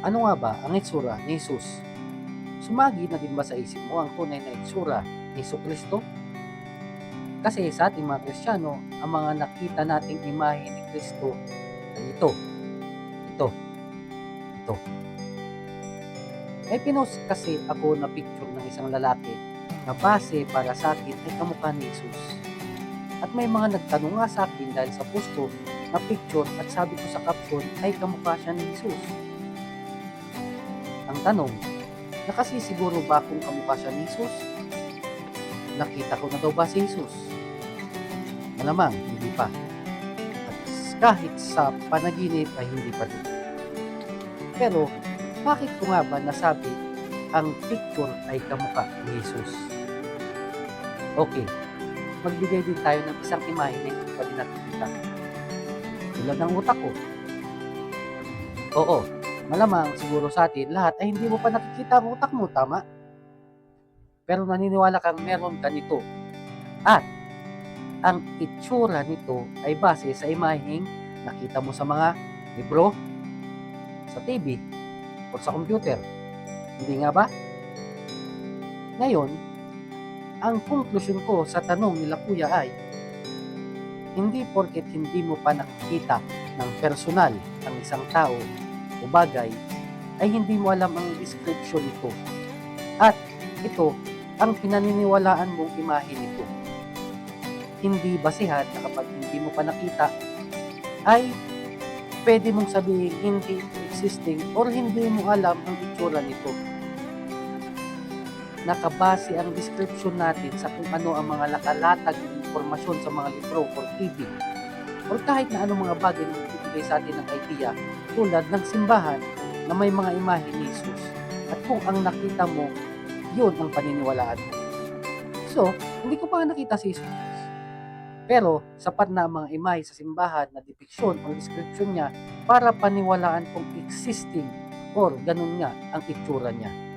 Ano nga ba ang itsura ni Jesus? Sumagi na din ba sa isip mo ang tunay na itsura ni Jesu Kristo? Kasi sa ating mga Kristiyano, ang mga nakita nating imahe ni Kristo ay ito, ito, ito. May pinost kasi ako na picture ng isang lalaki na base para sa akin ay kamukha ni Jesus. At may mga nagtanong nga sa akin dahil sa posto na picture at sabi ko sa caption ay kamukha siya ni Jesus. Ang tanong, nakasisiguro ba kung kamukha siya ni Jesus? Nakita ko na daw ba si Jesus? Malamang, hindi pa. At kahit sa panaginip ay hindi pa din. Pero, bakit ko nga ba nasabi ang picture ay kamukha ni Jesus? Okay, magbigay din tayo ng isang imahe na hindi pa din nakikita. Tulad ng utak ko. Oo, malamang siguro sa atin lahat ay hindi mo pa nakikita ang utak mo, tama? Pero naniniwala kang meron ka nito. At ang itsura nito ay base sa imaheng nakita mo sa mga libro, sa TV, o sa computer. Hindi nga ba? Ngayon, ang konklusyon ko sa tanong nila kuya ay, hindi porket hindi mo pa nakikita ng personal ang isang tao o bagay, ay hindi mo alam ang description nito. At ito ang pinaniniwalaan mong imahe nito. Hindi basihan na kapag hindi mo pa nakita, ay pwede mong sabihin hindi existing or hindi mo alam ang itsura nito. Nakabase ang description natin sa kung ano ang mga nakalatag ng impormasyon sa mga libro or TV or kahit na anong mga bagay na magbibigay sa atin ng idea tulad ng simbahan na may mga imahe ni Jesus at kung ang nakita mo, yun ang paniniwalaan mo. So, hindi ko pa nakita si Jesus. Pero, sapat na ang mga imahe sa simbahan na depiction o description niya para paniwalaan kung existing or ganun nga ang itsura niya.